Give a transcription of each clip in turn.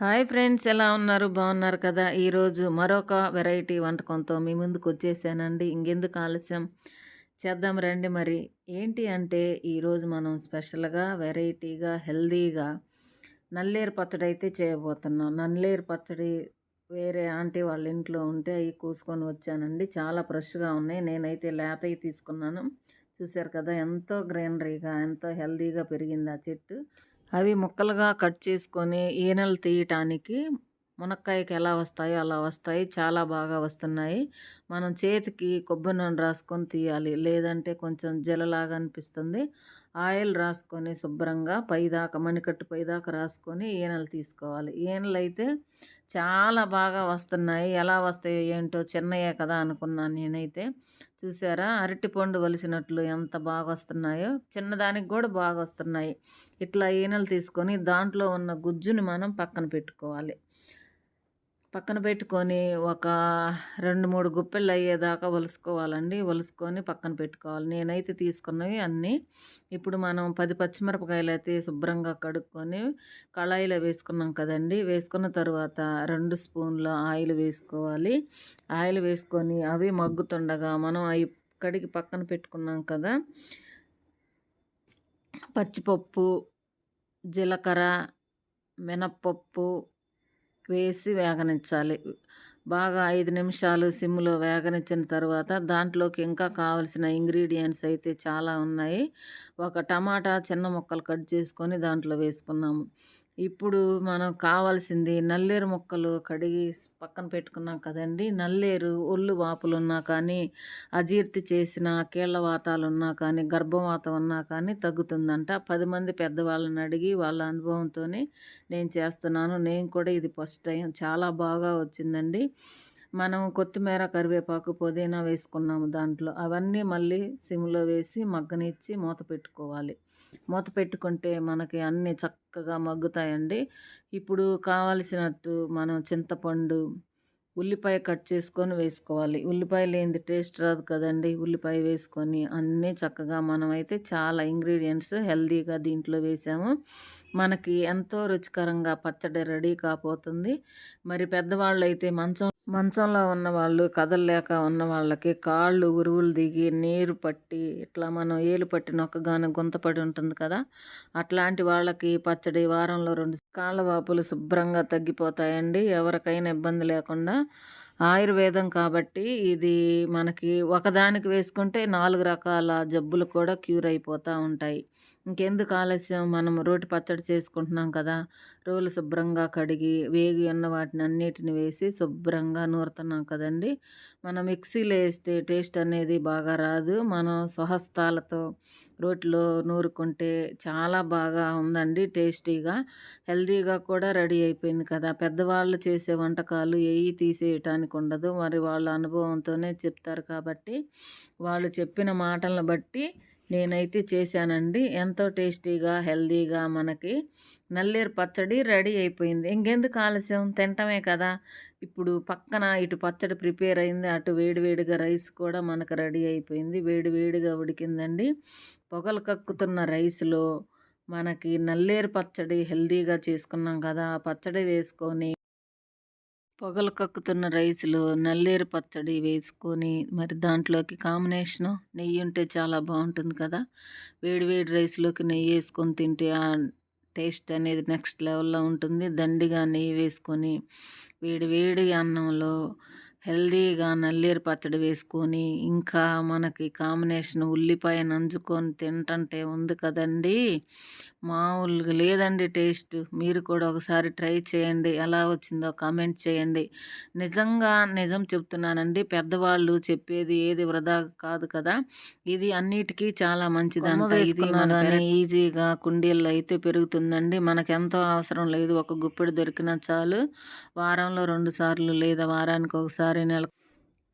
Hi friends ఎలా ఉన్నారు? బాగున్నారు కదా? ఈరోజు మరొక వెరైటీ వంటకంతో మీ ముందుకు వచ్చేసానండి. ఇంకెందుకు ఆలస్యం? చేద్దాం రండి మరి. ఏంటి అంటే ఈరోజు మనం స్పెషల్గా వెరైటీగా హెల్దీగా నల్లేరు పచ్చడి అయితే చేయబోతున్నాం. నల్లేరు పచ్చడి వేరే ఆంటీ వాళ్ళ ఇంట్లో ఉంటే అవి కూసుకొని వచ్చానండి. చాలా ఫ్రెష్గా ఉన్నాయి. నేనైతే లేతవి తీసుకున్నాను. చూశారు కదా ఎంతో గ్రీనరీగా ఎంతో హెల్దీగా పెరిగింది ఆ చెట్టు. అవి ముక్కలుగా కట్ చేసుకొని ఈనెలు తీయటానికి మునక్కాయకి ఎలా వస్తాయో అలా వస్తాయి. చాలా బాగా వస్తున్నాయి. మనం చేతికి కొబ్బరి నూనె రాసుకొని తీయాలి. లేదంటే కొంచెం జలలాగా అనిపిస్తుంది. ఆయిల్ రాసుకొని శుభ్రంగా పైదాకా మణికట్టు పైదాకా రాసుకొని ఈనెలు తీసుకోవాలి. ఈనెలు అయితే చాలా బాగా వస్తున్నాయి. ఎలా వస్తాయో ఏంటో చిన్నయే కదా అనుకున్నాను నేనైతే. చూసారా? అరటిపండు వలిసినట్లు ఎంత బాగా వస్తున్నాయో చిన్నదానికి కూడా బాగా వస్తున్నాయి ఇట్లా ఈనెలు తీసుకొని దాంట్లో ఉన్న గుజ్జుని మనం పక్కన పెట్టుకోవాలి. పక్కన పెట్టుకొని ఒక రెండు మూడు గుప్పెళ్ళు అయ్యేదాకా ఒలుసుకోవాలండి ఒలుసుకొని పక్కన పెట్టుకోవాలి. నేనైతే తీసుకున్నవి అన్నీ ఇప్పుడు మనం పది పచ్చిమిరపకాయలు అయితే శుభ్రంగా కడుక్కొని కళాయిలో వేసుకున్నాం కదండి. వేసుకున్న తర్వాత రెండు స్పూన్ల ఆయిల్ వేసుకోవాలి. ఆయిల్ వేసుకొని అవి మగ్గుతుండగా మనం అవి కడిగి పక్కన పెట్టుకున్నాం కదా పచ్చిపప్పు జీలకర్ర మినప్పప్పు వేసి వేగనించాలి. బాగా ఐదు నిమిషాలు సిమ్లో వేగనిచ్చిన తర్వాత దాంట్లోకి ఇంకా కావలసిన ఇంగ్రీడియంట్స్ అయితే చాలా ఉన్నాయి. ఒక టమాటా చిన్న ముక్కలు కట్ చేసుకొని దాంట్లో వేసుకున్నాము. ఇప్పుడు మనం కావాల్సింది నల్లేరు ముక్కలు కడిగి పక్కన పెట్టుకున్నాం కదండి. నల్లేరు ఒళ్ళు వాపులు ఉన్నా కానీ అజీర్తి చేసిన కీళ్ళ వాతాలు ఉన్నా కానీ గర్భవాతం ఉన్నా కానీ తగ్గుతుందంట. పది మంది పెద్దవాళ్ళని అడిగి వాళ్ళ అనుభవంతోనే నేను చేస్తున్నాను. నేను కూడా ఇది ఫస్ట్ టైం. చాలా బాగా వచ్చిందండి. మనం కొత్తిమీర కరివేపాకు పుదీనా వేసుకున్నాము దాంట్లో. అవన్నీ మళ్ళీ సిమ్లో వేసి మగ్గనిచ్చి మూత పెట్టుకోవాలి. మూత పెట్టుకుంటే మనకి అన్నీ చక్కగా మగ్గుతాయండి. ఇప్పుడు కావలసినట్టు మనం చింతపండు ఉల్లిపాయ కట్ చేసుకొని వేసుకోవాలి. ఉల్లిపాయ లేనిది టేస్ట్ రాదు కదండి. ఉల్లిపాయ వేసుకొని అన్నీ చక్కగా మనం అయితే చాలా ఇంగ్రీడియంట్స్ హెల్దీగా దీంట్లో వేసాము. మనకి ఎంతో రుచికరంగా పచ్చడి రెడీ కాపోతుంది. మరి పెద్దవాళ్ళు అయితే మంచం మంచంలో ఉన్న వాళ్ళు కదలలేక ఉన్న వాళ్ళకి కాళ్ళు ఉరువులు దిగి నీరు పట్టి ఇట్లా మనం ఏలు పట్టి నొక్కగానే గుంతపడి ఉంటుంది కదా? అట్లాంటి వాళ్ళకి పచ్చడి వారంలో రెండు కాళ్ళ వాపులు శుభ్రంగా తగ్గిపోతాయండి. ఎవరికైనా ఇబ్బంది లేకుండా. ఆయుర్వేదం కాబట్టి ఇది మనకి ఒకదానికి వేసుకుంటే నాలుగు రకాల జబ్బులు కూడా క్యూర్ అయిపోతూ ఉంటాయి. ఇంకెందుకు ఆలస్యం? మనం రోటి పచ్చడి చేసుకుంటున్నాం కదా. రోలు శుభ్రంగా కడిగి వేగి ఉన్న వాటిని అన్నిటిని వేసి శుభ్రంగా నూరుతున్నాం కదండి. మనం మిక్సీలో వేస్తే టేస్ట్ అనేది బాగా రాదు. మనం స్వహస్తాలతో రోట్లో నూరుకుంటే చాలా బాగా ఉందండి టేస్టీగా. హెల్తీగా కూడా రెడీ అయిపోయింది కదా. పెద్దవాళ్ళు చేసే వంటకాలు ఏవి తీసేయటానికి ఉండదు. మరి వాళ్ళ అనుభవంతోనే చెప్తారు కాబట్టి వాళ్ళు చెప్పిన మాటలను బట్టి నేనైతే చేశానండి. ఎంతో టేస్టీగా హెల్దీగా మనకి నల్లేరు పచ్చడి రెడీ అయిపోయింది. ఇంకెందుకు ఆలస్యం? తింటమే కదా. ఇప్పుడు పక్కన ఇటు పచ్చడి ప్రిపేర్ అయింది. అటు వేడివేడిగా రైస్ కూడా మనకు రెడీ అయిపోయింది. వేడివేడిగా ఉడికిందండి. పొగలు కక్కుతున్న రైస్లో మనకి నల్లేరు పచ్చడి హెల్దీగా చేసుకున్నాం కదా. ఆ పచ్చడి వేసుకొని పొగలు కక్కుతున్న రైస్లో నల్లేరు పచ్చడి వేసుకొని మరి దాంట్లోకి కాంబినేషను నెయ్యి ఉంటే చాలా బాగుంటుంది కదా. వేడి వేడి రైస్లోకి నెయ్యి వేసుకొని తింటే ఆ టేస్ట్ అనేది నెక్స్ట్ లెవెల్లో ఉంటుంది. దండిగా నెయ్యి వేసుకొని వేడి వేడి అన్నంలో హెల్దీగా నల్లేరు పచ్చడి వేసుకొని ఇంకా మనకి కాంబినేషన్ ఉల్లిపాయ నంచుకొని తింటుంటే ఉంది కదండి. మామూలుగా లేదండి టేస్ట్. మీరు కూడా ఒకసారి ట్రై చేయండి. ఎలా వచ్చిందో కామెంట్ చేయండి. నిజంగా నిజం చెప్తున్నానండి. పెద్దవాళ్ళు చెప్పేది ఏది వృధా కాదు కదా. ఇది అన్నిటికీ చాలా మంచిదంట. ఇది మన ఈజీగా కుండీల్లో అయితే పెరుగుతుందండి. మనకు ఎంతో అవసరం లేదు. ఒక గుప్పెడు దొరికినా చాలు. వారంలో రెండు సార్లు లేదా వారానికి ఒకసారి నెల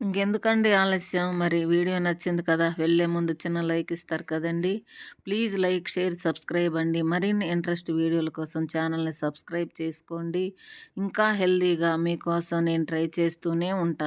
ఇంకెందుకండి ఆలస్యం? మరి వీడియో నచ్చింది కదా వెళ్ళే ముందు చిన్న లైక్ ఇస్తారు కదండి. ప్లీజ్ లైక్ షేర్ సబ్స్క్రైబ్ అండి. మరిన్ని ఇంట్రెస్ట్ వీడియోల కోసం ఛానల్ని సబ్స్క్రైబ్ చేసుకోండి. ఇంకా హెల్దీగా మీకోసం నేను ట్రై చేస్తూనే ఉంటాను